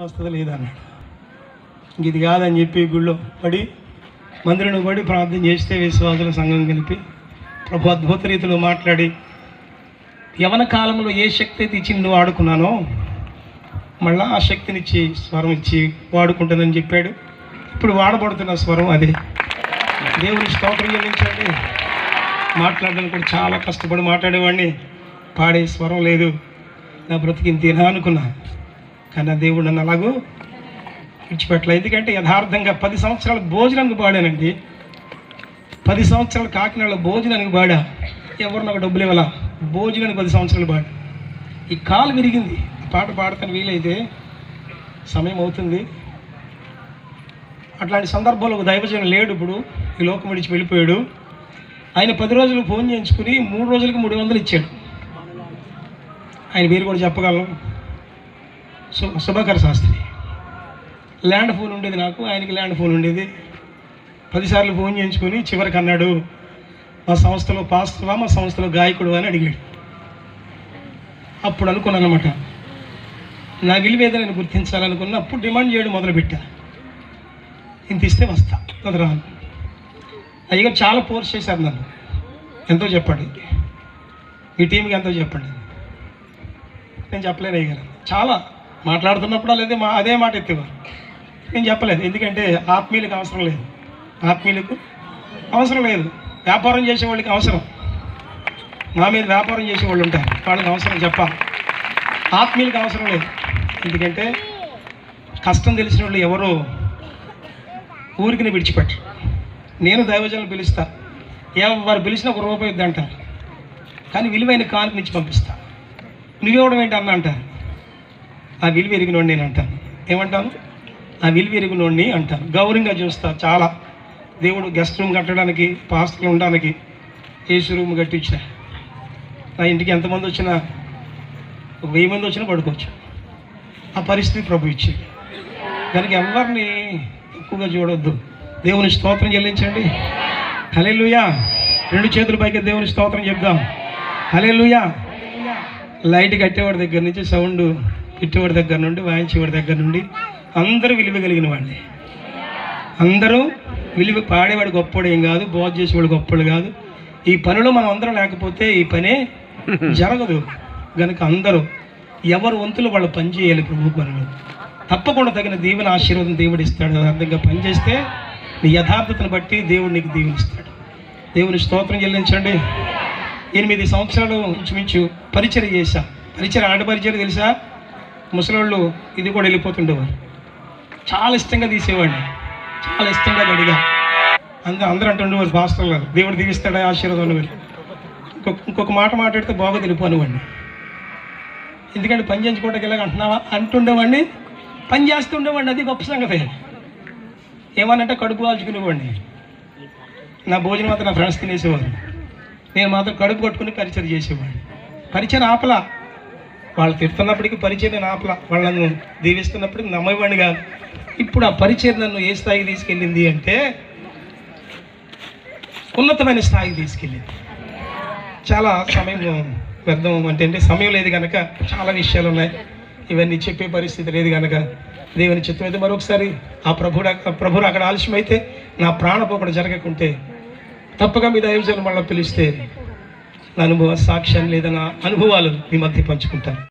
వస్తుందో లేదన్నాడు ఇది కాదని చెప్పి గుళ్ళో పడి మందిరంలో పడి ప్రార్థన చేస్తే విశ్వాసుల సంఘం కలిపి ప్రభు అద్భుత రీతిలో మాట్లాడి యవన కాలంలో ఏ శక్తి అయితే ఇచ్చి నువ్వు వాడుకున్నానో మళ్ళా ఆ శక్తినిచ్చి స్వరం ఇచ్చి వాడుకుంటుందని చెప్పాడు. ఇప్పుడు వాడబడుతున్న స్వరం అదే. దేవుని స్తోత్రం చెల్లించండి. మాట్లాడడానికి కూడా చాలా కష్టపడి మాట్లాడేవాడిని. పాడే స్వరం లేదు. నా బ్రతికింత తినా అనుకున్నా. కానీ ఆ దేవుడు నన్ను అలాగూ విడిచిపెట్టలే ఎందుకంటే యథార్థంగా పది సంవత్సరాలు భోజనానికి పాడానండి పది సంవత్సరాలు కాకినాడలో భోజనానికి పాడా ఎవరు నాకు డబ్బులు ఇవ్వాల? భోజనానికి పది సంవత్సరాలు పాడా ఈ కాలు విరిగింది. పాట పాడతాను వీలైతే సమయం అవుతుంది. అట్లాంటి సందర్భంలో ఒక దైవజనం లేడు ఇప్పుడు. ఈ లోకం విడిచి వెళ్ళిపోయాడు. ఆయన పది రోజులు ఫోన్ చేయించుకుని మూడు రోజులకు మూడు వందలు ఇచ్చాడు. ఆయన పేరు కూడా చెప్పగలను సు శాస్త్రి. ల్యాండ్ ఫోన్ ఉండేది నాకు ఆయనకి ల్యాండ్ ఫోన్ ఉండేది. పదిసార్లు ఫోన్ చేయించుకొని చివరికి అన్నాడు మా సంస్థలో పాస్టర్వా మా సంస్థలో గాయకుడు అని అడిగాడు. అప్పుడు అనుకున్నాను అనమాట నా గెలివేద నేను గుర్తించాలనుకున్న అప్పుడు డిమాండ్ చేయడం మొదలుపెట్టా. ఇంత ఇస్తే వస్తా అది రాను. అయ్యగారు చాలా ఫోర్స్ చేశారు నన్ను. ఎంతో చెప్పండి. ఈ టీంకి ఎంతో చెప్పండి. నేను చెప్పలేను అయ్యగారు. చాలా మాట్లాడుతున్నప్పుడు లేదా మా అదే మాట ఎత్తేవారు. నేను చెప్పలేదు. ఎందుకంటే ఆత్మీయులకు అవసరం లేదు. ఆత్మీయులకు అవసరం లేదు. వ్యాపారం చేసే వాళ్ళకి అవసరం. మా మీద వ్యాపారం చేసే వాళ్ళు ఉంటారు. వాళ్ళకి అవసరం చెప్పాలి. ఆత్మీయులకు అవసరం లేదు. ఎందుకంటే కష్టం తెలిసిన వాళ్ళు ఎవరో ఊరికిని విడిచిపెట్టరు. నేను దైవజనులు పిలుస్తా. వారు పిలిచినా ఒక రూపాయి అంటారు కానీ విలువైన కానుక నుంచి పంపిస్తా. నువ్వెవడం ఏంటి అన్న అంటారు. ఆ విలువ ఎరిగినోడిని నేను అంటాను. ఏమంటాను ఆ విలువ ఎరిగినోడిని అంటాను. గౌరవంగా చూస్తా చాలా. దేవుడు గెస్ట్ రూమ్ కట్టడానికి పాస్టర్లు ఉండడానికి ఏసీ రూమ్ కట్టించా నా ఇంటికి ఎంతమంది వచ్చినా ఒక వెయ్యి మంది వచ్చినా పడుకోవచ్చు. ఆ పరిస్థితి ప్రభు ఇచ్చింది దానికి ఎవరిని ఎక్కువగా చూడొద్దు. దేవుని స్తోత్రం చెల్లించండి. హలే రెండు చేతుల పైకి దేవుని స్తోత్రం చెప్దాం. హలే లైట్ కట్టేవాడి దగ్గర నుంచి సౌండ్ పెట్టేవాడి దగ్గర నుండి వాయించేవాడి దగ్గర నుండి అందరూ విలువ కలిగిన వాళ్ళే అందరూ విలువ పాడేవాడు గొప్పవాడు ఏం కాదు బోధ చేసేవాడు గొప్పవాడు కాదు. ఈ పనిలో మనం అందరం లేకపోతే ఈ పనే జరగదు. గనుక అందరూ ఎవరు వంతులు వాళ్ళు పని చేయాలి ప్రభు పనులు తప్పకుండా తగిన దీవెన ఆశీర్వాదం దేవుడు ఇస్తాడు. అర్థంగా పనిచేస్తే నీ యథార్థతను బట్టి దేవుడు నీకు దీవెనిస్తాడు దేవుని స్తోత్రం చెల్లించండి. ఎనిమిది సంవత్సరాలు ఇంచుమించు పరిచయం చేశా. పరిచయం ఆట పరిచయం తెలుసా? ముసలోళ్ళు ఇది కూడా వెళ్ళిపోతుండేవారు. చాలా ఇష్టంగా తీసేవాడిని. చాలా ఇష్టంగా గడిగా. అందరూ అందరూ అంటుండేవారు భాస్కర్ గారు దేవుడు దీవిస్తాడా ఆశీర్వాదం అని. ఇంకొక ఇంకొక మాట మాట్లాడితే బాగా తెలిపోనివ్వండి ఎందుకంటే పని చేయించుకోవడానికి ఇలాగ అంటున్నావా? అంటుండేవాడిని. పని చేస్తుండేవాడిని. అది గొప్ప సంగతి. ఏమనంటే కడుపు కాల్చుకునేవాడిని. నా భోజనం మాత్రం నా ఫ్రెండ్స్ తినేసేవారు. నేను మాత్రం కడుపు కట్టుకుని పరిచయం చేసేవాడిని. పరిచయం ఆపలా. వాళ్ళు తిడుతున్నప్పటికీ పరిచయం నేను వాళ్ళను దీవిస్తున్నప్పటికీ నమ్మేవాడిని కాదు. ఇప్పుడు ఆ పరిచయం నన్ను ఏ స్థాయికి తీసుకెళ్ళింది అంటే ఉన్నతమైన స్థాయికి తీసుకెళ్ళింది. చాలా సమయం వ్యర్థం అంటే అంటే సమయం లేదు కనుక చాలా విషయాలు ఉన్నాయి. ఇవన్నీ చెప్పే పరిస్థితి లేదు కనుక దేవుని చిత్తం అయితే మరొకసారి ఆ ప్రభుడు ప్రభుడు అక్కడ ఆలస్యం అయితే నా ప్రాణపోకడ జరగకుంటే తప్పగా మీ దైవజనం మళ్ళీ పిలిస్తే నా అనుభవ సాక్ష్యం లేదా నా అనుభవాలు మీ మధ్య పంచుకుంటాను